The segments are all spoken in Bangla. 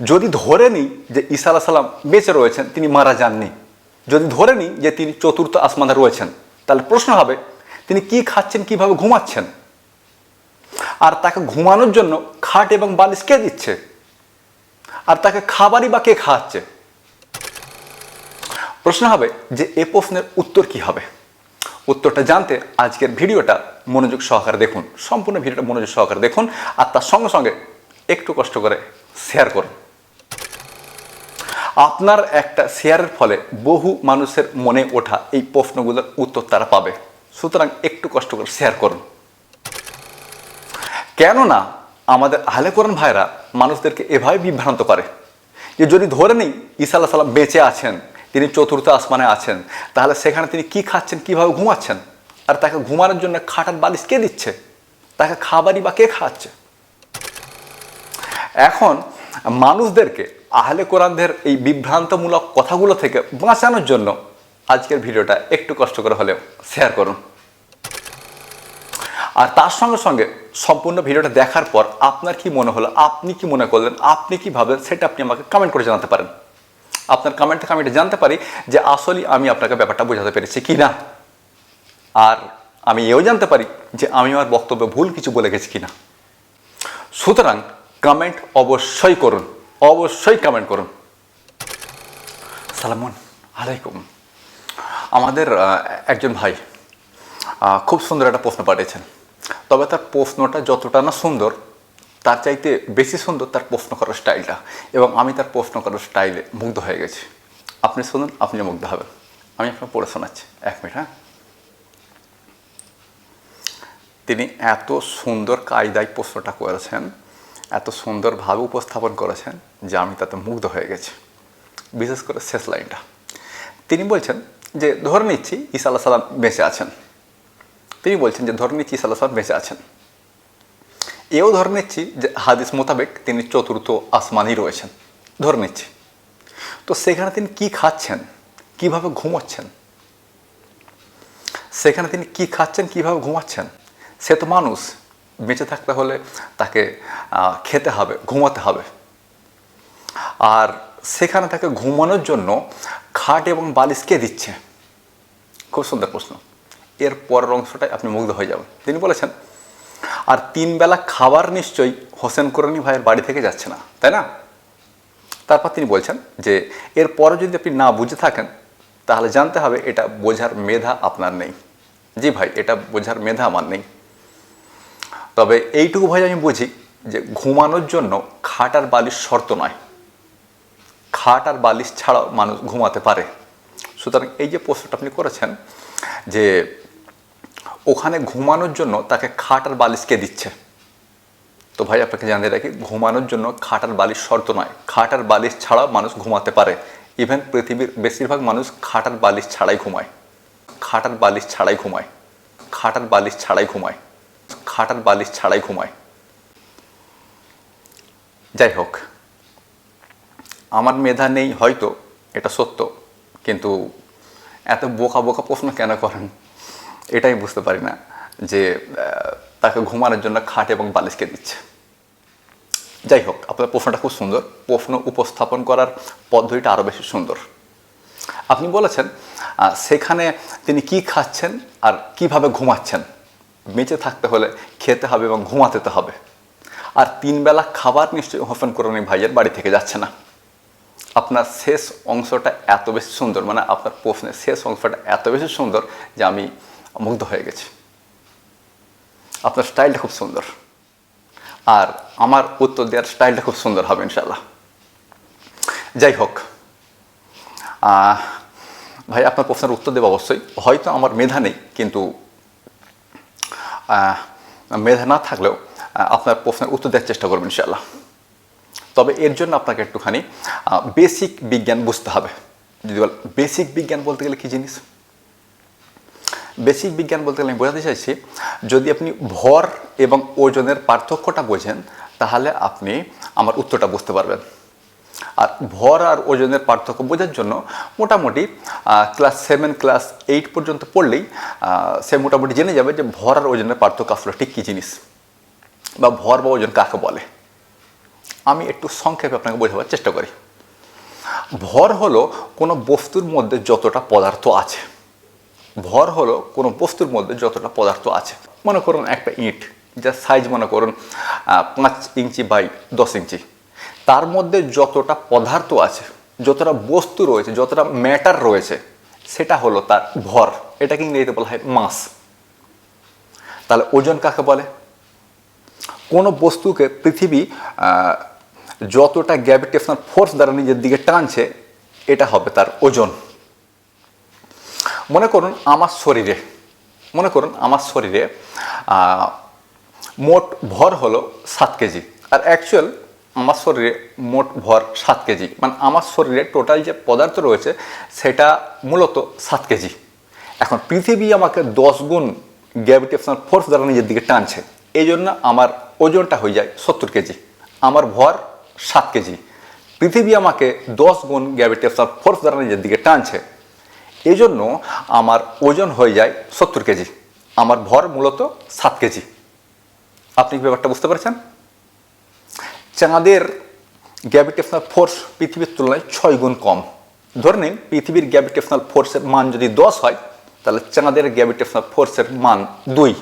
যদি ধরে নিই যে ঈসা আলাহ সাল্লাম বেঁচে রয়েছেন, তিনি মারা যাননি। যদি ধরে নিই যে তিনি চতুর্থ আসমানে রয়েছেন, তাহলে প্রশ্ন হবে, তিনি কি খাচ্ছেন, কীভাবে ঘুমাচ্ছেন? আর তাকে ঘুমানোর জন্য খাট এবং বালিশ কে দিচ্ছে? আর তাকে খাবারই বা কে খাওয়াচ্ছে? প্রশ্ন হবে যে এ প্রশ্নের উত্তর কি হবে? উত্তরটা জানতে আজকের ভিডিওটা মনোযোগ সহকারে দেখুন, সম্পূর্ণ ভিডিওটা মনোযোগ সহকারে দেখুন, আর তার সঙ্গে সঙ্গে একটু কষ্ট করে শেয়ার করুন। আপনার একটা শেয়ারের ফলে বহু মানুষের মনে ওঠা এই প্রশ্নগুলোর উত্তর তারা পাবে। সুতরাং একটু কষ্ট করে শেয়ার করুন। কেননা আমাদের আহলে কোরআন ভাইরা মানুষদেরকে এভাবে বিভ্রান্ত করে যে যদি ধরে নিই ঈসা আল্লাহ সাল্লাম বেঁচে আছেন, তিনি চতুর্থ আসমানে আছেন, তাহলে সেখানে তিনি কি খাচ্ছেন, কীভাবে ঘুমাচ্ছেন? আর তাকে ঘুমানোর জন্য খাটার বালিশ কে দিচ্ছে? তাকে খাবারই বা কে খাওয়াচ্ছে? এখন মানুষদেরকে আহলে কোরআনদের এই বিভ্রান্তমূলক কথাগুলো থেকে বাঁচানোর জন্য আজকের ভিডিওটা একটু কষ্ট করে হলেও শেয়ার করুন। আর তার সঙ্গে সঙ্গে সম্পূর্ণ ভিডিওটা দেখার পর আপনার কি মনে হলো, আপনি কি মনে করলেন, আপনি কি ভাবলেন, সেটা আপনি আমাকে কমেন্ট করে জানাতে পারেন। আপনার কমেন্ট থেকে আমি এটা জানতে পারি যে আসলেই আমি আপনাকে ব্যাপারটা বোঝাতে পেরেছি কি না। আর আমি এও জানতে পারি যে আমি আমার বক্তব্যে ভুল কিছু বলে গেছি কিনা সুতরাং কমেন্ট অবশ্যই করুন। অবশ্যই কমেন্ট করুন। সালামুন আলাইকুম। আমাদের একজন ভাই খুব সুন্দর একটা প্রশ্ন পাঠিয়েছেন। তবে তার প্রশ্নটা যতটা না সুন্দর, তার চাইতে বেশি সুন্দর তার প্রশ্ন করার স্টাইলটা। এবং আমি তার প্রশ্ন করার স্টাইলে মুগ্ধ হয়ে গেছি। আপনি শুনুন আপনি মুগ্ধ হবেন। আমি আপনার পড়ে শোনাচ্ছি। এক মিনিট হ্যাঁ? তিনি এত সুন্দর কায়দায় প্রশ্নটা করেছেন। এত সুন্দরভাবে উপস্থাপন করেছেন যে আমি তাতে মুগ্ধ হয়ে গেছি। বিশেষ করে শেষ লাইনটা। তিনি বলছেন যে, ধরে নিচ্ছি ঈসা আল্লাহ সাল্লাম বেঁচে আছেন। তিনি বলছেন যে, ধরে নিচ্ছি ঈসা আল্লাহ বেঁচে আছেন। এও ধরে নিচ্ছি যে, হাদিস মোতাবেক তিনি চতুর্থ আসমানই রয়েছেন। ধরে নিচ্ছি। তো সেখানে তিনি কি খাচ্ছেন? কীভাবে ঘুমাচ্ছেন? সেখানে তিনি কি খাচ্ছেন? কীভাবে ঘুমাচ্ছেন? সে তো মানুষ। বেঁচে থাকতে হলে তাকে খেতে হবে, ঘুমাতে হবে। আর সেখানে তাকে ঘুমানোর জন্য খাট এবং বালিশ কে দিচ্ছে? খুব সুন্দর প্রশ্ন। এর পরের অংশটাই আপনি মুগ্ধ হয়ে যাবেন। তিনি বলেছেন, আর তিন বেলা খাবার নিশ্চয়ই হোসেন কোরআনি ভাইয়ের বাড়ি থেকে যাচ্ছে না। তাই না? তারপর তিনি বলছেন যে, এর পরে যদি আপনি না বুঝে থাকেন, তাহলে জানতে হবে এটা বোঝার মেধা আপনার নেই। জি ভাই, এটা বোঝার মেধা আমার নেই। তবে এইটুকু ভাই আমি বুঝি যে ঘুমানোর জন্য খাট আর বালিশ শর্ত নয়। খাট আর বালিশ ছাড়াও মানুষ ঘুমাতে পারে। সুতরাং এই যে প্রশ্নটা আপনি করেছেন যে ওখানে ঘুমানোর জন্য তাকে খাট আর বালিশ কে দিচ্ছে? তো ভাই, আপনাকে জানিয়ে রাখি, ঘুমানোর জন্য খাট আর বালিশ শর্ত নয়। খাট আর বালিশ ছাড়াও মানুষ ঘুমাতে পারে। ইভেন পৃথিবীর বেশিরভাগ মানুষ খাট আর বালিশ ছাড়াই ঘুমায়। খাট আর বালিশ ছাড়াই ঘুমায়। খাট আর বালিশ ছাড়াই ঘুমায়। খাট আর বালিশ ছাড়াই ঘুমায়। যাই হোক আমার মেধা নেই হয়তো, এটা সত্য, কিন্তু এত বোকা বোকা প্রশ্ন কেন করেন? এটাই বুঝতে পারি না যে তাকে ঘুমানোর জন্য খাট এবং বালিশকে দিচ্ছে। যাই হোক আপনার প্রশ্নটা খুব সুন্দর। প্রশ্ন উপস্থাপন করার পদ্ধতিটা আরও বেশি সুন্দর। আপনি বলেছেন সেখানে তিনি কি খাচ্ছেন আর কীভাবে ঘুমাচ্ছেন? বেঁচে থাকতে হলে খেতে হবে এবং ঘুমাতে হবে। আর তিন বেলা খাবার নিশ্চয়ই হোসেন কোরআনী ভাইয়ের বাড়ি থেকে যাচ্ছে না। আপনার শেষ অংশটা এত বেশি সুন্দর মানে আপনার প্রশ্নের শেষ অংশটা এত বেশি সুন্দর যে আমি মুগ্ধ হয়ে গেছি। আপনার স্টাইলটা খুব সুন্দর। আর আমার উত্তর দেওয়ার স্টাইলটা খুব সুন্দর হবে ইনশাল্লাহ যাই হোক ভাই, আপনার প্রশ্নের উত্তর দেবো অবশ্যই। হয়তো আমার মেধা নেই, কিন্তু মেধা না থাকলেও আপনার প্রশ্নের উত্তর দেওয়ার চেষ্টা করবেন ইনশাল্লাহ তবে এর জন্য আপনাকে একটুখানি বেসিক বিজ্ঞান বুঝতে হবে। যদি বল বেসিক বিজ্ঞান বলতে গেলে কী জিনিস? বেসিক বিজ্ঞান বলতে গেলে আমি বোঝাতে চাইছি, যদি আপনি ভর এবং ওজনের পার্থক্যটা বোঝেন, তাহলে আপনি আমার উত্তরটা বুঝতে পারবেন। আর ভর আর ওজনের পার্থক্য বোঝার জন্য মোটামুটি ক্লাস সেভেন ক্লাস এইট পর্যন্ত পড়লেই সে মোটামুটি জেনে যাবে যে ভর আর ওজনের পার্থক্য আসলে ঠিক কী জিনিস বা ভর বা ওজন কাকে বলে। আমি একটু সংক্ষেপে আপনাকে বোঝাবার চেষ্টা করি। ভর হলো কোনো বস্তুর মধ্যে যতটা পদার্থ আছে। ভর হলো কোনো বস্তুর মধ্যে যতটা পদার্থ আছে। মনে করুন একটা ইট, যার সাইজ মনে করুন পাঁচ ইঞ্চি বাই দশ ইঞ্চি। তার মধ্যে যতটা পদার্থ আছে, যতটা বস্তু রয়েছে, যতটা ম্যাটার রয়েছে, সেটা হলো তার ভর। এটাকে ইংরেজিতে বলা হয় মাস। তাহলে ওজন কাকে বলে? কোনো বস্তুকে পৃথিবী যতটা গ্র্যাভিটেশনাল ফোর্স দ্বারা নিজের দিকে টানছে, এটা হবে তার ওজন। মনে করুন আমার শরীরে, মনে করুন আমার শরীরে মোট ভর হলো সাত কেজি। আর অ্যাকচুয়াল আমার শরীরে মোট ভর সাত কেজি। মানে আমার শরীরে টোটাল যে পদার্থ রয়েছে, সেটা মূলত সাত কেজি। এখন পৃথিবী আমাকে দশ গুণ গ্র্যাভিটেশনাল ফোর্স দ্বারা নিজের দিকে টানছে। এই জন্য আমার ওজনটা হয়ে যায় সত্তর কেজি। আমার ভর সাত কেজি। পৃথিবী আমাকে দশ গুণ গ্র্যাভিটেশনাল ফোর্স দ্বারা নিজের দিকে টানছে। এই জন্য আমার ওজন হয়ে যায় সত্তর কেজি। আমার ভর মূলত সাত কেজি। আপনি কি ব্যাপারটা বুঝতে পারছেন? চাঁদের গ্র্যাভিটেশনাল ফোর্স পৃথিবীর তুলনায় ছয় গুণ কম। ধরে নিন, পৃথিবীর গ্র্যাভিটেশনাল ফোর্সের মান যদি দশ হয়, তাহলে চাঁদের গ্র্যাভিটেশনাল ফোর্সের মান দুই।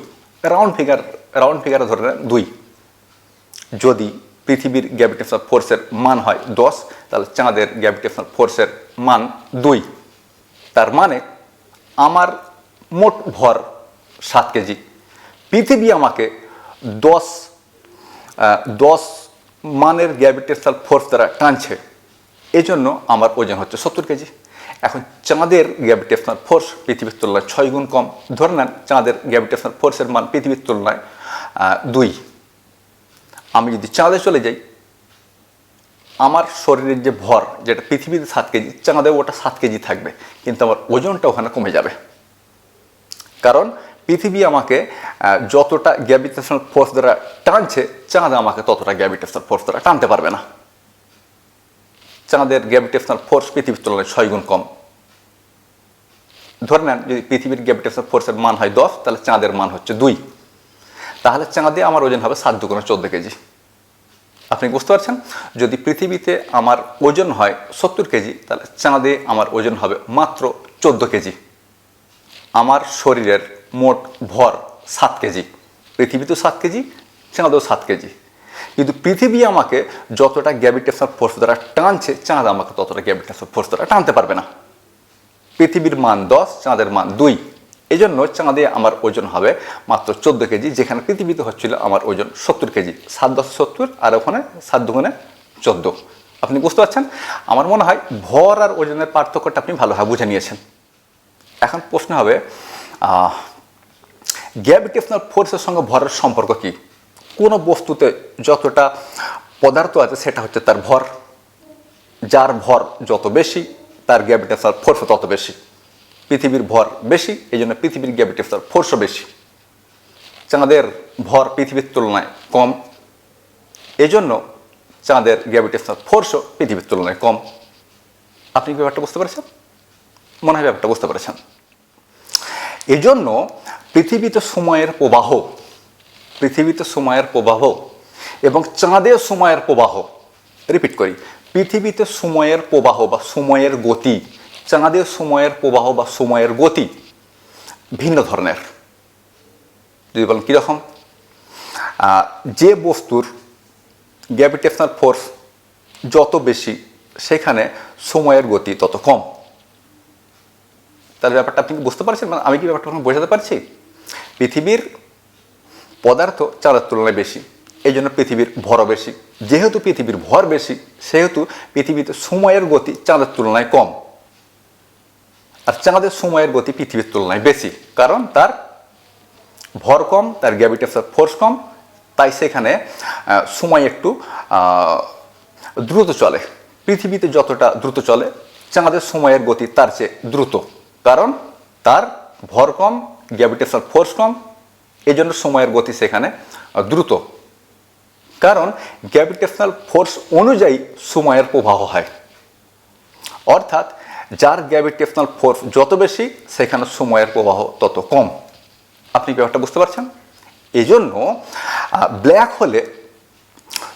রাউন্ড ফিগার রাউন্ড ফিগারে ধরে নেন দুই। যদি পৃথিবীর গ্র্যাভিটেশনাল ফোর্সের মান হয় দশ, তাহলে চাঁদের গ্র্যাভিটেশনাল ফোর্সের মান দুই। তার মানে আমার মোট ভর সাত কেজি। পৃথিবী আমাকে দশ দশ মানের গ্র্যাভিটেশনাল ফোর্স দ্বারা টানছে। এই জন্য আমার ওজন হচ্ছে সত্তর কেজি। এখন চাঁদের গ্র্যাভিটেশনাল ফোর্স পৃথিবীর তুলনায় ছয় গুণ কম। ধরে নেন, চাঁদের গ্র্যাভিটেশনাল ফোর্সের মান পৃথিবীর তুলনায় দুই। আমি যদি চাঁদে চলে যাই, আমার শরীরের যে ভর, যেটা পৃথিবীতে সাত কেজি, চাঁদে ওটা সাত কেজি থাকবে, কিন্তু আমার ওজনটা ওখানে কমে যাবে। কারণ পৃথিবী আমাকে যতটা গ্র্যাভিটেশনাল ফোর্স দ্বারা টানছে, চাঁদ আমাকে ততটা গ্র্যাভিটেশনাল ফোর্স দ্বারা টানতে পারবে না। চাঁদের গ্র্যাভিটেশনাল ফোর্স পৃথিবীর তুলনায় ছয় গুণ কম। ধরে নেন, যদি পৃথিবীর গ্র্যাভিটেশনাল ফোর্সের মান হয় দশ, তাহলে চাঁদের মান হচ্ছে দুই। তাহলে চাঁদে আমার ওজন হবে সাত দুগুণে চোদ্দ কেজি। আপনি বুঝতে পারছেন? যদি পৃথিবীতে আমার ওজন হয় সত্তর কেজি, তাহলে চাঁদে আমার ওজন হবে মাত্র চোদ্দ কেজি। আমার শরীরের মোট ভর সাত কেজি। পৃথিবী তো সাত কেজি, চাঁদেও সাত কেজি। কিন্তু পৃথিবী আমাকে যতটা গ্র্যাভিটেশনাল ফোর্স দ্বারা টানছে, চাঁদ আমাকে ততটা গ্র্যাভিটেশনাল ফোর্স দ্বারা টানতে পারবে না। পৃথিবীর মান দশ, চাঁদের মান দুই। এই জন্য চাঁদে আমার ওজন হবে মাত্র চোদ্দ কেজি, যেখানে পৃথিবীতে হচ্ছিল আমার ওজন সত্তর কেজি। সাত দশ সত্তর, আর ওখানে সাত দুগুণে চোদ্দ। আপনি বুঝতে পারছেন? আমার মনে হয় ভর আর ওজনের পার্থক্যটা আপনি ভালোভাবে বুঝে নিয়েছেন। এখন প্রশ্ন হবে গ্র্যাভিটেশনাল ফোর্সের সঙ্গে ভরের সম্পর্ক কি? কোনো বস্তুতে যতটা পদার্থ আছে, সেটা হচ্ছে তার ভর। যার ভর যত বেশি, তার গ্র্যাভিটেশনাল ফোর্সও তত বেশি। পৃথিবীর ভর বেশি এই জন্য পৃথিবীর গ্র্যাভিটেশনাল ফোর্সও বেশি। চাঁদের ভর পৃথিবীর তুলনায় কম। এজন্য চাঁদের গ্র্যাভিটেশনাল ফোর্সও পৃথিবীর তুলনায় কম। আপনি ব্যাপারটা বুঝতে পেরেছেন? মনে হয় ব্যাপারটা বুঝতে পেরেছেন। এজন্য পৃথিবীতে সময়ের প্রবাহ পৃথিবী তো সময়ের প্রবাহ এবং চাঁদেও সময়ের প্রবাহ। রিপিট করি, পৃথিবীতে সময়ের প্রবাহ বা সময়ের গতি, চাঁদে সময়ের প্রবাহ বা সময়ের গতি ভিন্ন ধরনের। যদি বলেন কীরকম যে বস্তুর গ্র্যাভিটেশনাল ফোর্স যত বেশি, সেখানে সময়ের গতি তত কম। তাহলে ব্যাপারটা আপনি কি বুঝতে পারছেন? মানে আমি কি ব্যাপারটা বোঝাতে পারছি? পৃথিবীর পদার্থ চাঁদের তুলনায় বেশি এই জন্য পৃথিবীর ভরও বেশি। যেহেতু পৃথিবীর ভর বেশি, সেহেতু পৃথিবীতে সময়ের গতি চাঁদের তুলনায় কম। আর চাঁদের সময়ের গতি পৃথিবীর তুলনায় বেশি, কারণ তার ভর কম, তার গ্র্যাভিটেশনাল ফোর্স কম, তাই সেখানে সময় একটু দ্রুত চলে। পৃথিবীতে যতটা দ্রুত চলে, চাঁদের সময়ের গতি তার চেয়ে দ্রুত, কারণ তার ভর কম গ্র্যাভিটেশনাল ফোর্স কম এই জন্য সময়ের গতি সেখানে দ্রুত। কারণ গ্র্যাভিটেশনাল ফোর্স অনুযায়ী সময়ের প্রবাহ হয়। অর্থাৎ যার গ্র্যাভিটেশনাল ফোর্স যত বেশি, সেখানে সময়ের প্রবাহ তত কম। আপনি ব্যাপারটা বুঝতে পারছেন? এই জন্য ব্ল্যাক হলে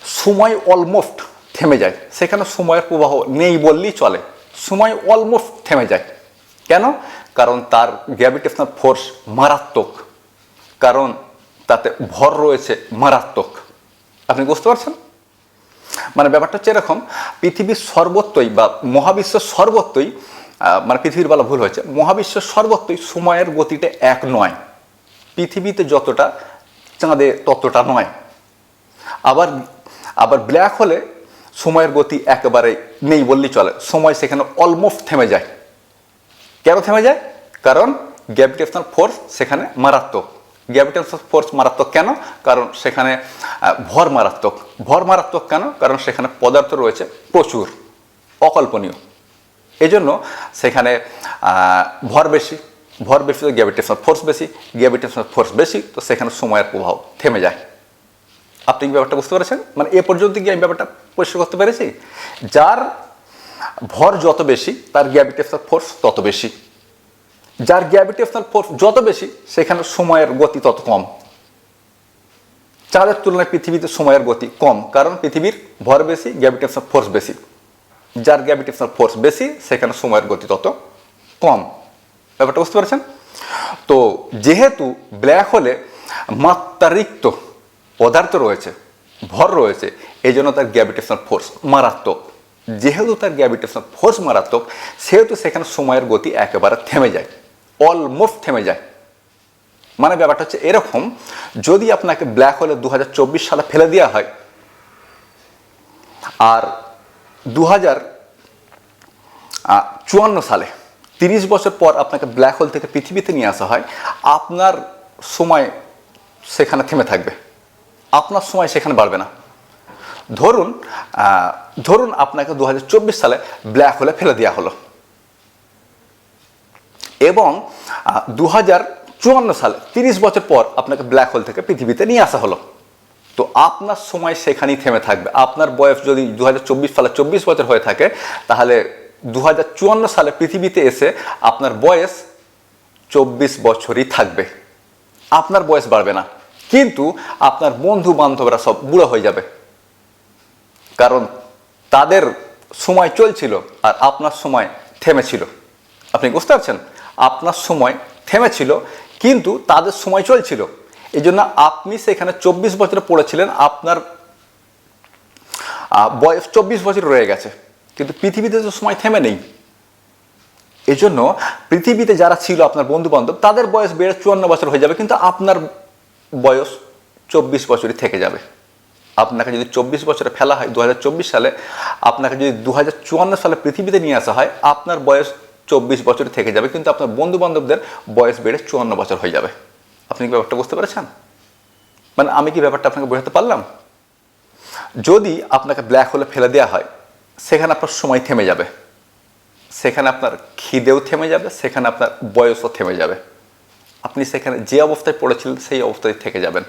সময় অলমোস্ট থেমে যায়। সেখানে সময়ের প্রবাহ নেই বললেই চলে। সময় অলমোস্ট থেমে যায়। কেন? কারণ তার গ্র্যাভিটেশনাল ফোর্স মারাত্মক। কারণ তাতে ভর রয়েছে মারাত্মক। আপনি বুঝতে পারছেন? মানে ব্যাপারটা হচ্ছে এরকম, পৃথিবীর সর্বত্রই বা মহাবিশ্বের সর্বত্রই মানে পৃথিবীর বলা ভুল হয়েছে, মহাবিশ্বের সর্বত্রই সময়ের গতিটা এক নয়। পৃথিবীতে যতটা চাঁদে ততটা নয়। আবার আবার ব্ল্যাক হলে সময়ের গতি একেবারে নেই বললেই চলে। সময় সেখানে অলমোস্ট থেমে যায়। কেন থেমে যায়? কারণ গ্র্যাভিটেশনাল ফোর্স সেখানে মারাত্মক। গ্র্যাভিটেশনাল ফোর্স মারাত্মক কেন? কারণ সেখানে ভর মারাত্মক। ভর মারাত্মক কেন? কারণ সেখানে পদার্থ রয়েছে প্রচুর, অকল্পনীয়। এই জন্য সেখানে ভর বেশি। ভর বেশি তো গ্র্যাভিটেশনাল ফোর্স বেশি। গ্র্যাভিটেশনাল ফোর্স বেশি তো সেখানে সময়ের প্রভাব থেমে যায়। আপনি কি ব্যাপারটা বুঝতে পেরেছেন? মানে এ পর্যন্ত কি আমি ব্যাপারটা পরিষ্কার করতে পেরেছি? যার ভর যত বেশি, তার গ্র্যাভিটেশনাল ফোর্স তত বেশি। যার গ্র্যাভিটেশনাল ফোর্স যত বেশি, সেখানে সময়ের গতি তত কম। চাঁদের তুলনায় পৃথিবীতে সময়ের গতি কম, কারণ পৃথিবীর ভর বেশি গ্র্যাভিটেশনাল ফোর্স বেশি। যার গ্র্যাভিটেশনাল ফোর্স বেশি, সেখানে সময়ের গতি তত কম। ব্যাপারটা বুঝতে পারছেন? তো যেহেতু ব্ল্যাক হোলে মাত্রারিক্ত পদার্থ রয়েছে, ভর রয়েছে এই জন্য তার গ্র্যাভিটেশনাল ফোর্স মারাত্মক। যেহেতু তার গ্র্যাভিটেশনাল ফোর্স মারাত্মক, সেহেতু সেখানে সময়ের গতি একেবারে থেমে যায় অলমোস্ট থেমে যায়। মানে ব্যাপারটা হচ্ছে এরকম, যদি আপনাকে ব্ল্যাক হোলে দু হাজার চব্বিশ সালে ফেলে দেওয়া হয়, আর দু চুয়ান্ন সালে, তিরিশ বছর পর আপনাকে ব্ল্যাক হোল থেকে পৃথিবীতে নিয়ে আসা হয়, আপনার সময় সেখানে থেমে থাকবে। আপনার সময় সেখানে বাড়বে না। ধরুন ধরুন আপনাকে দু হাজার চব্বিশ সালে ব্ল্যাক হোলে ফেলে দেওয়া হলো। এবং দু চুয়ান্ন সালে তিরিশ বছর পর আপনাকে ব্ল্যাক হোল থেকে পৃথিবীতে নিয়ে আসা হলো। তো আপনার সময় সেখানেই থেমে থাকবে। আপনার বয়স যদি দু হাজার চব্বিশ সালে চব্বিশ বছর হয়ে থাকে, তাহলে দু হাজার চুয়ান্ন সালে পৃথিবীতে এসে আপনার বয়স চব্বিশ বছরই থাকবে। আপনার বয়স বাড়বে না। কিন্তু আপনার বন্ধু বান্ধবরা সব বুড়ো হয়ে যাবে। কারণ তাদের সময় চলছিল আর আপনার সময় থেমেছিল। আপনি বুঝতে পারছেন? আপনার সময় থেমেছিল, কিন্তু তাদের সময় চলছিল। এই জন্য আপনি সেখানে চব্বিশ বছরে পড়েছিলেন, আপনার বয়স চব্বিশ বছর রয়ে গেছে, কিন্তু পৃথিবীতে তো সময় থেমে নেই। এই জন্য পৃথিবীতে যারা ছিল আপনার বন্ধু বান্ধব তাদের বয়স বেড়ে চুয়ান্ন বছর হয়ে যাবে, কিন্তু আপনার বয়স চব্বিশ বছরই থেকে যাবে। আপনাকে যদি চব্বিশ বছরে ফেলা হয় দু হাজার চব্বিশ সালে আপনাকে যদি দু হাজার চুয়ান্ন সালে পৃথিবীতে নিয়ে আসা হয়, আপনার বয়স চব্বিশ বছরই থেকে যাবে, কিন্তু আপনার বন্ধু বান্ধবদের বয়স বেড়ে চুয়ান্ন বছর হয়ে যাবে। আপনি কি ব্যাপারটা বুঝতে পেরেছেন? মানে আমি কি ব্যাপারটা আপনাকে বোঝাতে পারলাম? যদি আপনাকে ব্ল্যাক হোলে ফেলে দেওয়া হয়, সেখানে আপনার সময় থেমে যাবে। সেখানে আপনার খিদেও থেমে যাবে, সেখানে আপনার বয়সও থেমে যাবে। আপনি সেখানে যে অবস্থায় পড়েছিলেন, সেই অবস্থায় থেকে যাবেন।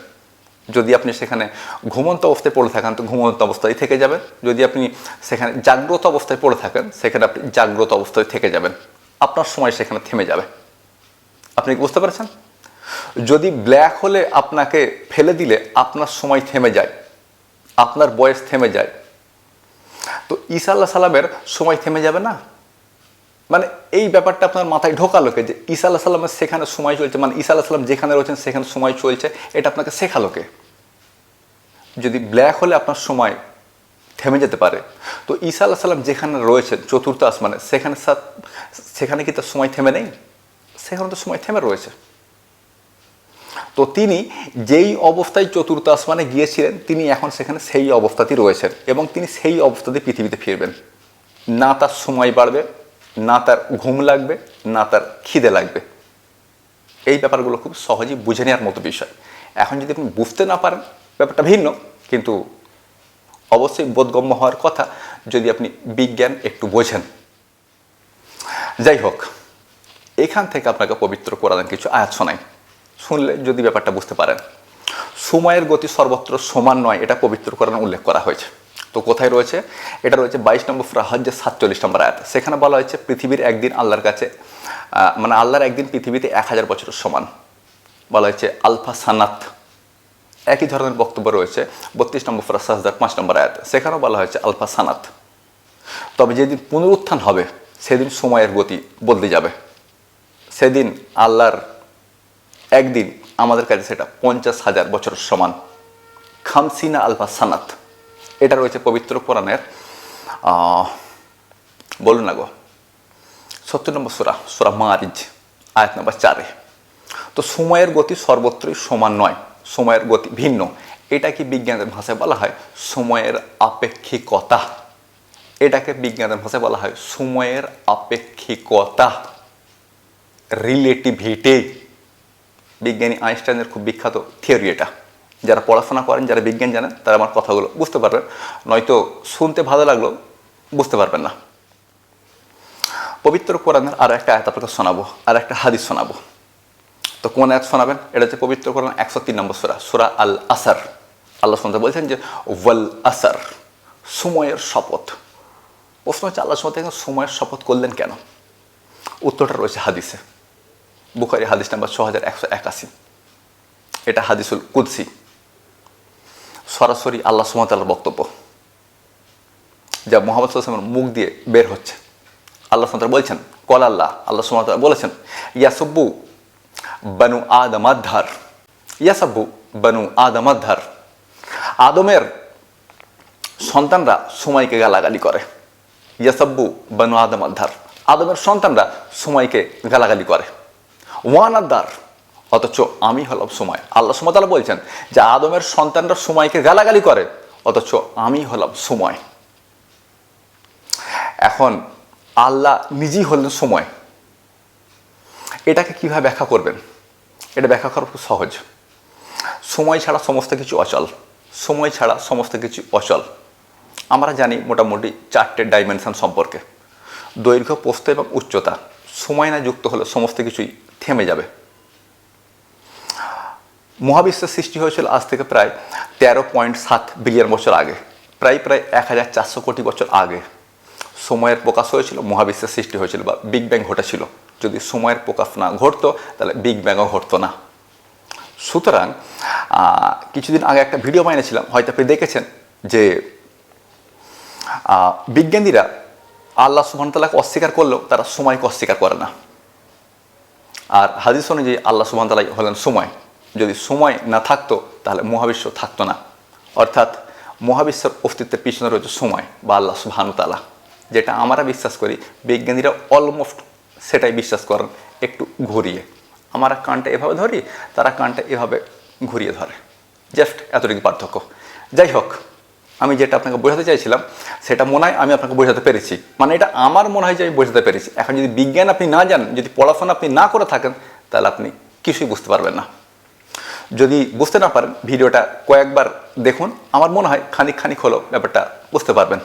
যদি আপনি সেখানে ঘুমন্ত অবস্থায় পড়ে থাকেন, তো ঘুমন্ত অবস্থায় থেকে যাবেন। যদি আপনি সেখানে জাগ্রত অবস্থায় পড়ে থাকেন, সেখানে আপনি জাগ্রত অবস্থায় থেকে যাবেন। আপনার সময় সেখানে থেমে যাবে। আপনি কি বুঝতে পারছেন? যদি ব্ল্যাক হলে আপনাকে ফেলে দিলে আপনার সময় থেমে যায়, আপনার বয়স থেমে যায়, তো ঈসা আল্লাহ সালামের সময় থেমে যাবে না? মানে এই ব্যাপারটা আপনার মাথায় ঢোকালো কে যে ঈসা আল্লাহ সাল্লামের সেখানে সময় চলছে মানে ঈসা আল্লাহ সাল্লাম যেখানে রয়েছেন সেখানে সময় চলছে, এটা আপনাকে শেখালো কে? যদি ব্ল্যাক হলে আপনার সময় থেমে যেতে পারে। তো ঈসা আল্লাহ সাল্লাম যেখানে রয়েছেন, চতুর্থ আসমানে, সেখানে সেখানে কি তার সময় থেমে নেই? সেখানে তো সময় থেমে রয়েছে। তো তিনি যেই অবস্থায় চতুর্থ আসমানে গিয়েছিলেন, তিনি এখন সেখানে সেই অবস্থাতেই রয়েছেন এবং তিনি সেই অবস্থাতে পৃথিবীতে ফিরবেন। না তার সময় বাড়বে না তার ঘুম লাগবে, না তার খিদে লাগবে। এই ব্যাপারগুলো খুব সহজেই বুঝে নেওয়ার মতো বিষয়। এখন যদি আপনি বুঝতে না পারেন, ব্যাপারটা ভিন্ন, কিন্তু অবশ্যই বোধগম্য হওয়ার কথা যদি আপনি বিজ্ঞান একটু বোঝেন। যাই হোক, এখান থেকে আপনাকে পবিত্র কোরআনের কিছু আয়াত শোনাই। শুনলে যদি ব্যাপারটা বুঝতে পারেন। সময়ের গতি সর্বত্র সমান নয়, এটা পবিত্র কোরআনে উল্লেখ করা হয়েছে। তো কোথায় রয়েছে? এটা রয়েছে বাইশ নম্বর ফ্রাহাজ্যে সাতচল্লিশ নম্বর আয়াত। সেখানে বলা হয়েছে, পৃথিবীর একদিন আল্লাহর কাছে মানে আল্লাহর একদিন পৃথিবীতে এক হাজার বছরের সমান। বলা হয়েছে, আলফা সানাত। একই ধরনের বক্তব্য রয়েছে, বত্রিশ নম্বর ফরাজ সাজদার পাঁচ নম্বর আয়াত। সেখানেও বলা হয়েছে, আলফা সানাত। তবে যেদিন পুনরুত্থান হবে, সেদিন সময়ের গতি বদলে যাবে। সেদিন আল্লাহর একদিন আমাদের কাছে সেটা পঞ্চাশ হাজার বছরের সমান। খামসিনা আলফা সানাত। এটা রয়েছে পবিত্র কোরআনের বলুন না গো। সত্তর নম্বর সুরা সুরা মারিজ আয়াত নম্বর চারে। তো সময়ের গতি সর্বত্রই সমান নয়, সময়ের গতি ভিন্ন। এটা কি বিজ্ঞানের ভাষায় বলা হয়? সময়ের আপেক্ষিকতা। এটাকে বিজ্ঞানের ভাষায় বলা হয় সময়ের আপেক্ষিকতা রিলেটিভিটি বিজ্ঞানী আইনস্টাইনের খুব বিখ্যাত থিওরি এটা। যারা পড়াশোনা করেন, যারা বিজ্ঞান জানেন, তারা আমার কথাগুলো বুঝতে পারবেন। নয়তো শুনতে ভালো লাগল বুঝতে পারবেন না। পবিত্র কোরআনের আর একটা আয়াত আপনাকে শোনাবো, আর একটা হাদিস শোনাবো। তো কোন আয়াত শোনাবেন? এটা হচ্ছে পবিত্র কোরআন একশো তিন নম্বর সুরা সুরা আল আসার আল্লাহ শুনতে বলছেন যে, ওয়াল আসার সময়ের শপথ। প্রশ্ন হচ্ছে, আল্লাহ সুমত সময়ের শপথ করলেন কেন? উত্তরটা রয়েছে হাদিসে। বুখারি হাদিস নাম্বার ছ হাজার একশো একাশি। এটা হাদিসুল কুদসি। সরাসরি আল্লাহ সুমতাল্লার বক্তব্য, যা মোহাম্মদ সাল্লামের মুখ দিয়ে বের হচ্ছে। আল্লাহ সুমতাল বলছেন, কল আল্লাহ আল্লাহ সুমতাল বলেছেন ইয়াসব্বু বানু আদমাধার ইয়াসাব্বু বানু আদমাধার আদমের সন্তানরা সময়কে গালাগালি করে ইয়াসাব্বু বানু আদম আধার আদমের সন্তানরা সময়কে গালাগালি করে ওয়ান আদার অথচ আমি হলাম সময় আল্লাহ সুমতালা বলছেন যে আদমের সন্তানরা সময়কে গালাগালি করে, অথচ আমি হলাম সময় এখন আল্লাহ নিজেই হলেন সময় এটাকে কীভাবে ব্যাখ্যা করবেন? এটা ব্যাখ্যা করা খুব সহজ। সময় ছাড়া সমস্ত কিছু অচল। সময় ছাড়া সমস্ত কিছু অচল। আমরা জানি মোটামুটি চারটে ডাইমেনশন সম্পর্কে। দৈর্ঘ্য, প্রস্থ এবং উচ্চতা। সময় না যুক্ত হলে সমস্ত কিছুই থেমে যাবে। মহাবিশ্বের সৃষ্টি হয়েছিল আজ থেকে প্রায় তেরো পয়েন্ট সাত বিলিয়ন বছর আগে, প্রায় প্রায় এক হাজার চারশো কোটি বছর আগে। সময়ের প্রকাশ হয়েছিল, মহাবিশ্বের সৃষ্টি হয়েছিল বা বিগ ব্যাং ঘটেছিল। যদি সময়ের প্রকাশ না ঘটতো, তাহলে বিগ ব্যাংও ঘটতো না। সুতরাং কিছুদিন আগে একটা ভিডিও বানিয়েছিলাম হয়তো আপনি দেখেছেন যে বিজ্ঞানীরা আল্লাহ সুবহানতাল্লাহকে অস্বীকার করলেও তারা সময়কে অস্বীকার করে না। আর হাদিস অনুযায়ী আল্লাহ সুবহানতাল্লাহ হলেন সময়। যদি সময় না থাকতো, তাহলে মহাবিশ্ব থাকতো না। অর্থাৎ মহাবিশ্বের অস্তিত্বের পিছনে রয়েছে সময় বা আল্লাহ সুবহানুতালা যেটা আমরা বিশ্বাস করি, বিজ্ঞানীরা অলমোস্ট সেটাই বিশ্বাস করেন, একটু ঘুরিয়ে। আমরা কানটা এভাবে ধরি, তারা কানটা এভাবে ঘুরিয়ে ধরে। জাস্ট এতটুকু পার্থক্য। যাই হোক, আমি যেটা আপনাকে বোঝাতে চাইছিলাম, সেটা মনে হয় আমি আপনাকে বোঝাতে পেরেছি। মানে এটা আমার মনে হয় যে আমি বোঝাতে পেরেছি। এখন যদি বিজ্ঞান আপনি না জানেন, যদি পড়াশোনা আপনি না করে থাকেন, তাহলে আপনি কিছুই বুঝতে পারবেন না। যদি বুঝতে না পারেন, ভিডিওটা কয়েকবার দেখুন। আমার মনে হয় খানিক খানিক হলেও ব্যাপারটা বুঝতে পারবেন।